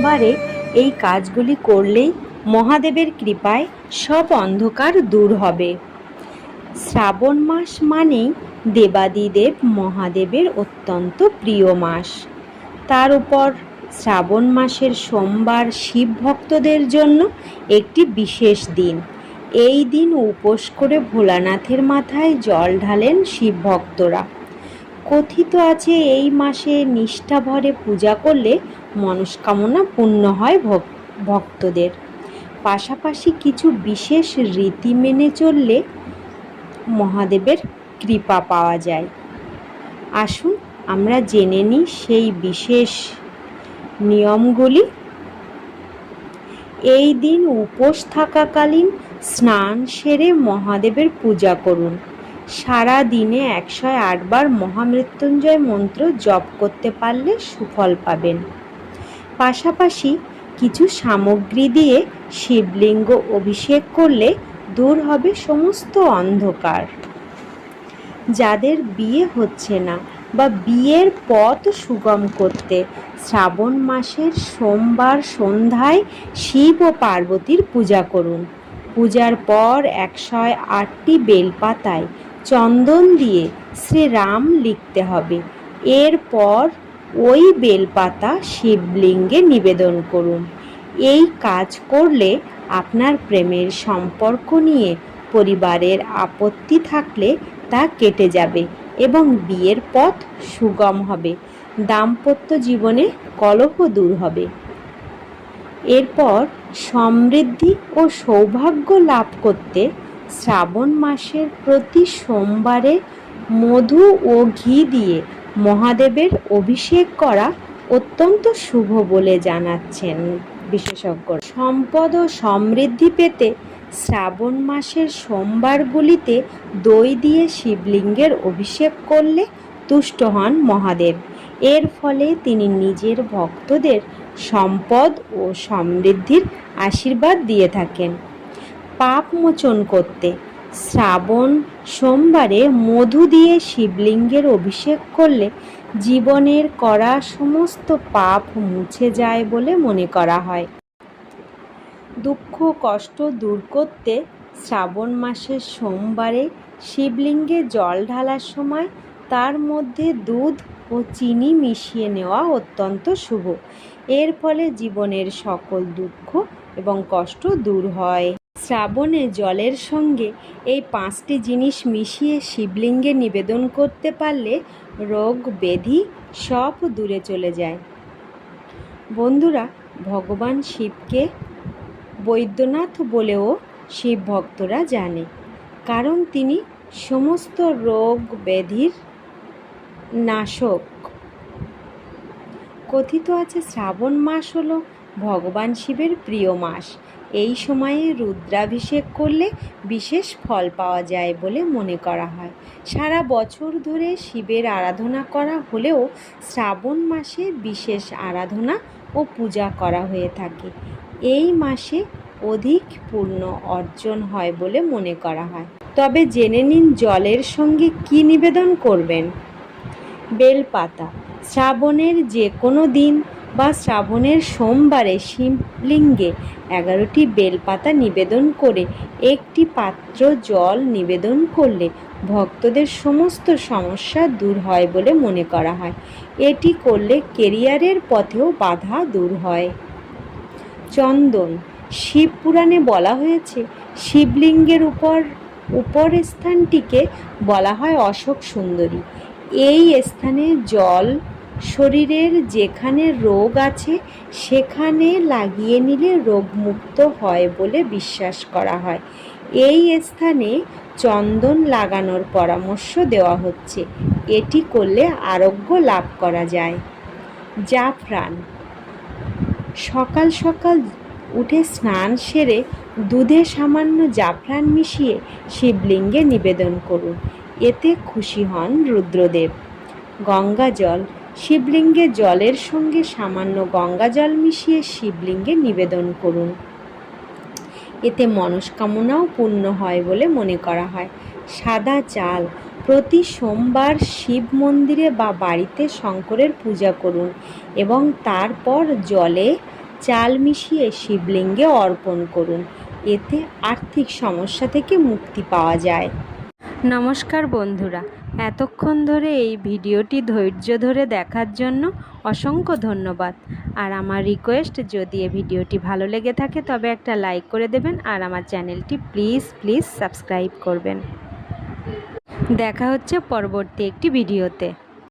সোমবারে এই কাজগুলি করলেই মহাদেবের কৃপায় সব অন্ধকার দূর হবে। শ্রাবণ মাস মানেই দেবাদিদেব মহাদেবের অত্যন্ত প্রিয় মাস। তার উপর শ্রাবণ মাসের সোমবার শিব ভক্তদের জন্য একটি বিশেষ দিন। এই দিন উপোস করে ভোলানাথের মাথায় জল ঢালেন শিব ভক্তরা। কথিত আছে এই মাসে নিষ্ঠা ভরে পূজা করলে মনস্কামনা পূর্ণ হয় ভক- ভক্তদের। পাশাপাশি কিছু বিশেষ রীতি মেনে চললে মহাদেবের কৃপা পাওয়া যায়। আসুন আমরা জেনে নিই সেই বিশেষ নিয়মগুলি। এই দিন উপোস থাকাকালীন স্নান সেরে মহাদেবের পূজা করুন। সারা দিনে একশো আটবার মহামৃত্যুঞ্জয় মন্ত্র জপ করতে পারলে সুফল পাবেন। পাশাপাশি কিছু সামগ্রী দিয়ে শিবলিঙ্গ অভিষেক করলে দূর হবে সমস্ত অন্ধকার। যাদের বিয়ে হচ্ছে না বা বিয়ের পথ সুগম করতে শ্রাবণ মাসের সোমবার সন্ধ্যায় শিব ও পার্বতীর পূজা করুন। পূজার পর একশো আটটি বেলপাতায় চন্দন দিয়ে শ্রীরাম লিখতে হবে। এরপর ওই বেলপাতা শিবলিঙ্গে নিবেদন করুন। এই কাজ করলে আপনার প্রেমের সম্পর্ক নিয়ে পরিবারের আপত্তি থাকলে তা কেটে যাবে এবং বিয়ের পথ সুগম হবে। দাম্পত্য জীবনে কলহ দূর হবে। এরপর সমৃদ্ধি ও সৌভাগ্য লাভ করতে শ্রাবণ মাসের প্রতি সোমবারে মধু ও ঘি দিয়ে মহাদেবের অভিষেক করা অত্যন্ত শুভ বলে জানাচ্ছেন বিশেষজ্ঞ সম্পদ ও সমৃদ্ধি পেতে শ্রাবণ মাসের সোমবারগুলিতে দই দিয়ে শিবলিঙ্গের অভিষেক করলে তুষ্ট হন মহাদেব। এর ফলে তিনি নিজের ভক্তদের সম্পদ ও সমৃদ্ধির আশীর্বাদ দিয়ে থাকেন। পাপ মোচন করতে। শ্রাবণ সোমবারে মধু দিয়ে শিবলিঙ্গের অভিষেক করলে জীবনের করা সমস্ত পাপ মুছে যায় বলে মনে করা হয়। দুঃখ, কষ্ট দূর করতে শ্রাবণ মাসের সোমবারে শিবলিঙ্গে জল ঢালার সময় তার মধ্যে দুধ ও চিনি মিশিয়ে নেওয়া অত্যন্ত শুভ। এর ফলে জীবনের সকল দুঃখ এবং কষ্ট দূর হয়। শ্রাবণে জলের সঙ্গে এই পাঁচটি জিনিস মিশিয়ে শিবলিঙ্গে নিবেদন করতে পারলে রোগ ব্যাধি সব দূরে চলে যায়। বন্ধুরা, ভগবান শিবকে বৈদ্যনাথ বলেও শিব ভক্তরা জানে, কারণ তিনি সমস্ত রোগ ব্যাধির নাশক। কথিত আছে, শ্রাবণ মাস হলো ভগবান শিবের প্রিয় মাস। এই সময়ে রুদ্রাভিষেক করলে বিশেষ ফল পাওয়া যায় বলে মনে করা হয়। সারা বছর ধরে শিবের আরাধনা করা হলেও শ্রাবণ মাসে বিশেষ আরাধনা ও পূজা করা হয়ে থাকে। এই মাসে অধিক পূর্ণ অর্জন হয় বলে মনে করা হয়। তবে জেনে নিন জলের সঙ্গে কি নিবেদন করবেন। বেলপাতা, শ্রাবণের যে কোনো দিন বা শ্রাবণের সোমবারে শিবলিঙ্গে এগারোটি বেলপাতা নিবেদন করে একটি পাত্র জল নিবেদন করলে ভক্তদের সমস্ত সমস্যা দূর হয় বলে মনে করা হয়। এটি করলে কেরিয়ারের পথেও বাধা দূর হয়। চন্দন, শিব পুরাণে বলা হয়েছে, শিবলিঙ্গের উপর উপর স্থানটিকে বলা হয় অশোক সুন্দরী। এই স্থানে জল শরীরের যেখানে রোগ আছে, সেখানে লাগিয়ে নিলে রোগমুক্ত হয় বলে বিশ্বাস করা হয়। এই স্থানে চন্দন লাগানোর পরামর্শ দেওয়া হচ্ছে। এটি করলে আরোগ্য লাভ করা যায়। জাফরান সকাল সকাল উঠে স্নান সেরে দুধে সামান্য জাফরান মিশিয়ে শিবলিঙ্গে নিবেদন করুন। এতে খুশি হন রুদ্রদেব। গঙ্গা জল শিবলিঙ্গে জলের সঙ্গে সামান্য গঙ্গা জল মিশিয়ে শিবলিঙ্গে নিবেদন করুন। এতে মনস্কামনাও পূর্ণ হয় বলে মনে করা হয়। সাদা চাল, প্রতি সোমবার শিব মন্দিরে বা বাড়িতে শঙ্করের পূজা করুন এবং তারপর জলে চাল মিশিয়ে শিবলিঙ্গে অর্পণ করুন। এতে আর্থিক সমস্যা থেকে মুক্তি পাওয়া যায়। নমস্কার বন্ধুরা এতক্ষণ ধরে এই ভিডিওটি ধৈর্য ধরে দেখার জন্য অসংখ্য ধন্যবাদ। আর আমার রিকোয়েস্ট যদি এই ভিডিওটি ভালো লেগে থাকে, তবে একটা লাইক করে দেবেন আর আমার চ্যানেলটি প্লিজ প্লিজ সাবস্ক্রাইব করবেন। দেখা হচ্ছে পরবর্তী একটি ভিডিওতে।